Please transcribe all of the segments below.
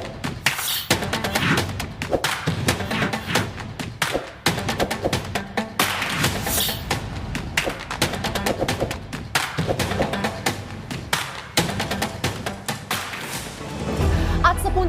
Thank you.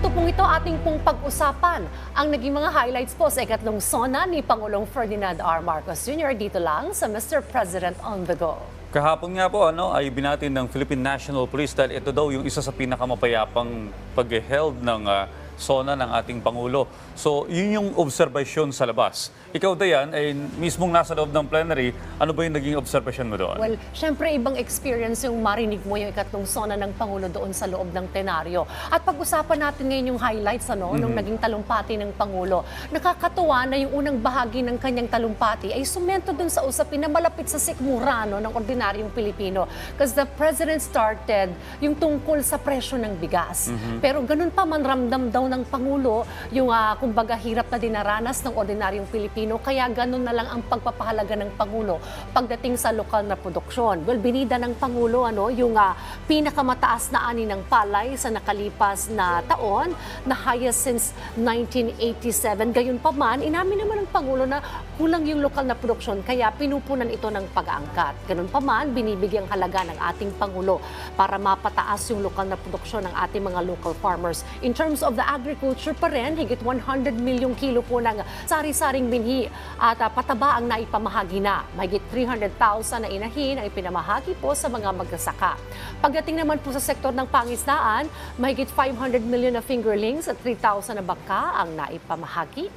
Punto pong ito, ating pong pag-usapan ang naging mga highlights po sa ikatlong sona ni Pangulong Ferdinand R. Marcos Jr. dito lang sa Mr. President on the Go. Kahapon nga po ano, ay binatin ng Philippine National Police dahil ito daw yung isa sa pinakamapayapang pag-held ng ah, SONA ng ating Pangulo. So, yun yung obserbasyon sa labas. Ikaw, Dayan, ay mismong nasa loob ng plenary, ano ba yung naging obserbasyon mo doon? Well, syempre ibang experience yung marinig mo yung ikatlong sona ng Pangulo doon sa loob ng tenaryo. At pag-usapan natin ngayon yung highlights ano, nung naging talumpati ng Pangulo. Nakakatuwa na yung unang bahagi ng kanyang talumpati ay sumento dun sa usapin na malapit sa sikmura no, ng ordinaryong Pilipino. Because the President started yung tungkol sa presyo ng bigas. Pero ganun pa man ramdam daw ng Pangulo yung ah, kumbaga hirap na dinaranas ng ordinaryong Pilipino. Kaya ganun na lang ang pagpapahalaga ng Pangulo pagdating sa lokal na produksyon. Well, binida ng Pangulo ano, yung ah, pinakamataas na ani ng palay sa nakalipas na taon na highest since 1987. Gayun pa man, inamin naman ng Pangulo na kulang yung lokal na produksyon kaya pinupunan ito ng pag-aangkat. Ganun pa man, binibigyang halaga ng ating Pangulo para mapataas yung lokal na produksyon ng ating mga local farmers. In terms of the agriculture pa rin, higit 100 milyong kilo po ng sari-saring binhi at ah, pataba ang naipamahagi na. Mahigit 300,000 na inahin ang ipinamahagi po sa mga magsasaka. Pagdating naman po sa sektor ng pangisdaan, mahigit 500 million na fingerlings at 3,000 na bangka ang naipamahagi.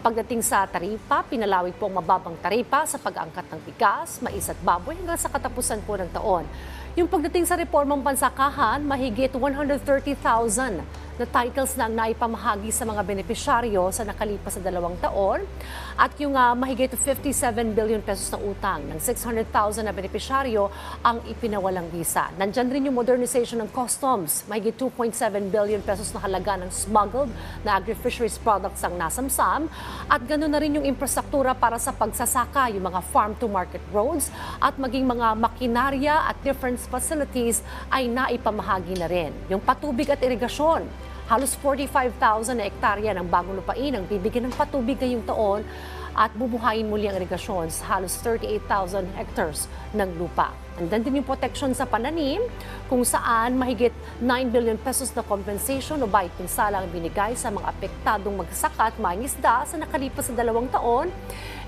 Pagdating sa taripa, pinalawig po ang mababang taripa sa pag-angkat ng bigas, mais at baboy hanggang sa katapusan po ng taon. Yung pagdating sa reformang pansakahan, mahigit 130,000 na titles na ang naipamahagi sa mga benepisyaryo sa nakalipas na dalawang taon at yung ah, mahigit 57 billion pesos na utang ng 600,000 na benepisyaryo ang ipinawalang visa. Nandyan rin yung modernization ng customs, mahigit 2.7 billion pesos na halaga ng smuggled na agri-fisheries products ang nasamsam at ganoon na rin yung infrastruktura para sa pagsasaka, yung mga farm-to-market roads at maging mga makinarya at different facilities ay naipamahagi na rin. Yung patubig at irigasyon, halos 45,000 na ektarya ng bagong lupain ang bibigyan ng patubig ngayong taon at bubuhayin muli ang irigasyon sa halos 38,000 hectares ng lupa. Andan din yung protection sa pananim kung saan mahigit 9 billion pesos na compensation o bayad pinsala ang binigay sa mga apektadong magsaka at mangisda sa nakalipas sa dalawang taon.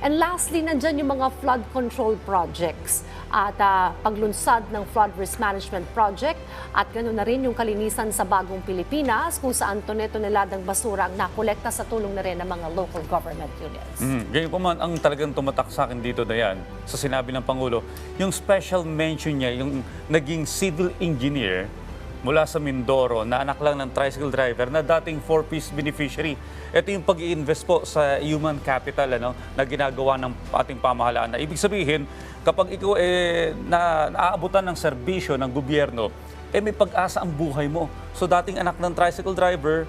And lastly, nandyan yung mga flood control projects at ah, paglunsad ng flood risk management project at ganoon na rin yung kalinisan sa bagong Pilipinas kung saan toneto-neladang basura ang nakolekta sa tulong na rin ng mga local government units. Mhm. Ganyan pa man, ang talagang tumatak sa akin dito, Dayan, sa sinabi ng Pangulo, yung special mention niya, yung naging civil engineer mula sa Mindoro na anak lang ng tricycle driver na dating four-piece beneficiary. Ito yung pag invest po sa human capital ano, na ginagawa ng ating pamahalaan. Na ibig sabihin, kapag ikaw eh, na, naaabutan ng serbisyo ng gobyerno, eh may pag-asa ang buhay mo. So dating anak ng tricycle driver,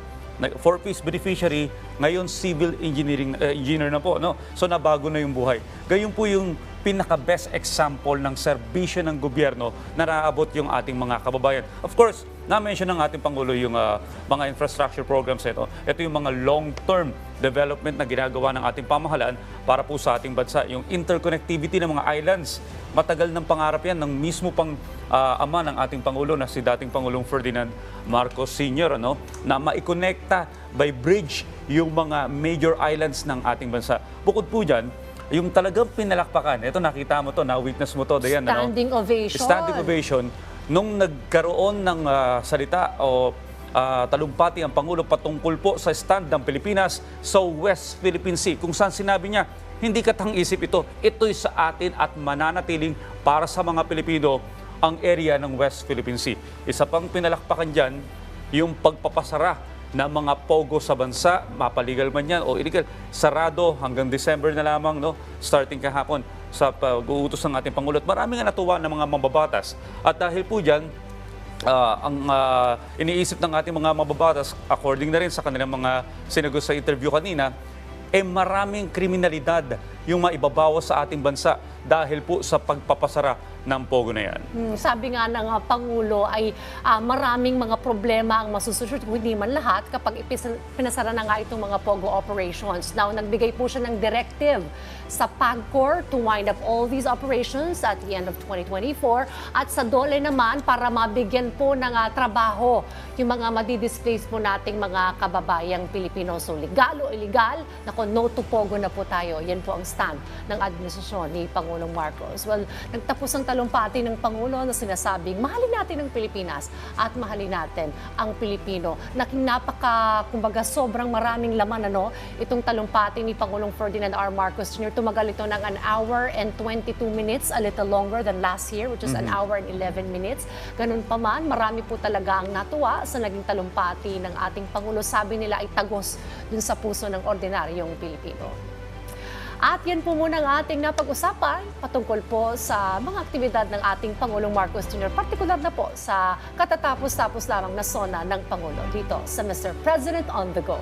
four-piece beneficiary, ngayon civil engineering eh, engineer na po, no? So nabago na yung buhay. Gayon po yung pinaka-best example ng serbisyo ng gobyerno na naaabot yung ating mga kababayan. Of course, na-mention ng ating Pangulo yung ah, mga infrastructure programs ito. Ito yung mga long-term development na ginagawa ng ating pamahalaan para po sa ating bansa. Yung interconnectivity ng mga islands, matagal ng pangarap yan ng mismo pang ah, ama ng ating Pangulo na si dating Pangulong Ferdinand Marcos Sr. Ano, na maikonekta by bridge yung mga major islands ng ating bansa. Bukod po dyan, yung talagang pinalakpakan, ito nakita mo to, na-witness mo to, Dayan. ano? Standing ovation. Standing ovation. Nung nagkaroon ng ah, salita o ah, talumpati ang Pangulo patungkol po sa stand ng Pilipinas sa West Philippine Sea, kung saan sinabi niya, hindi katang-isip ito, ito'y sa atin at mananatiling para sa mga Pilipino ang area ng West Philippine Sea. Isa pang pinalakpakan dyan, yung pagpapasara ng mga pogo sa bansa, mapaligal man yan o illegal, sarado hanggang December na lamang, no? starting kahapon sa pag-uutos ng ating Pangulo. At marami nga natuwa ng mga mababatas. At dahil po dyan, ah, ang ah, iniisip ng ating mga mababatas, according na rin sa kanilang mga sinagot sa interview kanina, eh maraming kriminalidad yung maibabawas sa ating bansa dahil po sa pagpapasara ng Pogo na yan. Hmm, sabi nga ng ah, Pangulo ay ah, maraming mga problema ang masusunod, hindi man lahat, kapag pinasara na nga itong mga POGO operations. Now, nagbigay po siya ng directive sa PAGCOR to wind up all these operations at the end of 2024 at sa DOLE naman para mabigyan po ng ah, trabaho yung mga madidisplace po nating mga kababayang Pilipino. So, legal o illegal, nako, no to POGO na po tayo. Yan po ang stand ng administrasyon ni Pangulong Marcos. Well, nagtapos ang talumpati ng Pangulo na sinasabing mahalin natin ang Pilipinas at mahalin natin ang Pilipino. Naking napaka, kumbaga, sobrang maraming laman, ano, itong talumpati ni Pangulong Ferdinand R. Marcos Jr. Tumagal ito ng an hour and 22 minutes, a little longer than last year, which is an hour and 11 minutes. Ganun pa man, marami po talaga ang natuwa sa naging talumpati ng ating Pangulo. Sabi nila ay tagos dun sa puso ng ordinaryong Pilipino. At yan po muna ang ating napag-usapan patungkol po sa mga aktibidad ng ating Pangulong Marcos Jr. Partikular na po sa katatapos-tapos lamang na sona ng Pangulo dito sa Mr. President on the Go.